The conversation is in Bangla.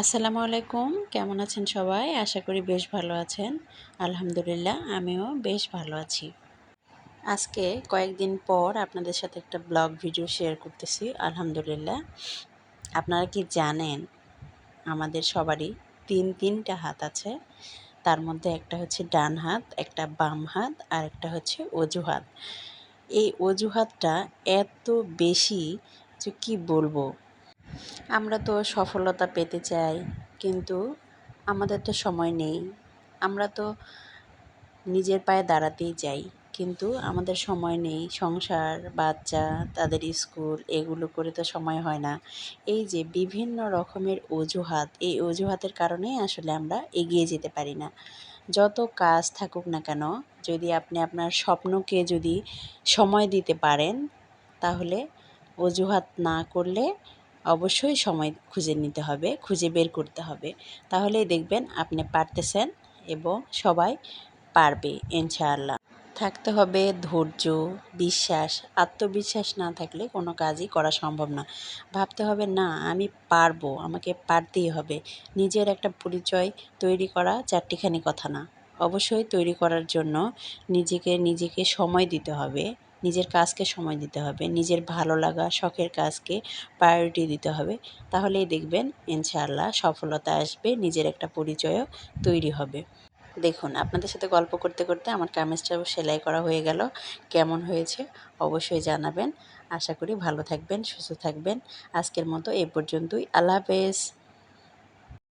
আসসালামু আলাইকুম। কেমন আছেন সবাই? আশা করি বেশ ভালো আছেন। আলহামদুলিল্লাহ, আমিও বেশ ভালো আছি। আজকে কয়েকদিন পর আপনাদের সাথে একটা ব্লগ ভিডিও শেয়ার করতেছি, আলহামদুলিল্লাহ। আপনারা কি জানেন, আমাদের সবারই তিন, তিনটা হাত আছে। তার মধ্যে একটা হচ্ছে ডান হাত, একটা বাম হাত, আর একটা হচ্ছে অজুহাত। এই অজুহাতটা এত বেশি যে কী বলব? আমরা তো সফলতা পেতে চাই, কিন্তু আমাদের তো সময় নেই। আমরা তো নিজের পায়ে দাঁড়াতেই চাই, কিন্তু আমাদের সময় নেই। সংসার, বাচ্চা, তাদের স্কুল, এগুলো করে তো সময় হয় না। এই যে বিভিন্ন রকমের অজুহাত, এই অজুহাতের কারণেই আসলে আমরা এগিয়ে যেতে পারি না। যত কাজ থাকুক না কেন, যদি আপনি আপনার স্বপ্নকে যদি সময় দিতে পারেন, তাহলে অজুহাত না করলে অবশ্যই সময় খুঁজে নিতে হবে, খুঁজে বের করতে হবে। তাহলেই দেখবেন আপনি পারতেছেন এবং সবাই পারবে, ইনশাআল্লাহ। থাকতে হবে ধৈর্য, বিশ্বাস। আত্মবিশ্বাস না থাকলে কোনো কাজই করা সম্ভব না। ভাবতে হবে, না, আমি পারব, আমাকে পারতেই হবে। নিজের একটা পরিচয় তৈরি করা চারটিখানি কথা না। অবশ্যই তৈরি করার জন্য নিজেকে নিজেকে সময় দিতে হবে। নিজের কাজকে সময় দিতে হবে, নিজের ভালো লাগা, শখের কাজকে প্রায়োরিটি দিতে হবে, তাহলেই দেখবেন ইনশাআল্লাহ সফলতা আসবে, নিজের একটা পরিচয়ও তৈরি হবে। দেখুন, আপনাদের সাথে গল্প করতে করতে আমার কামিজটাও সেলাই করা হয়ে গেল, কেমন হয়েছে অবশ্যই জানাবেন। আশা করি ভালো থাকবেন, সুস্থ থাকবেন। আজকের মতো এ পর্যন্তই, আল্লাহ হাফেজ।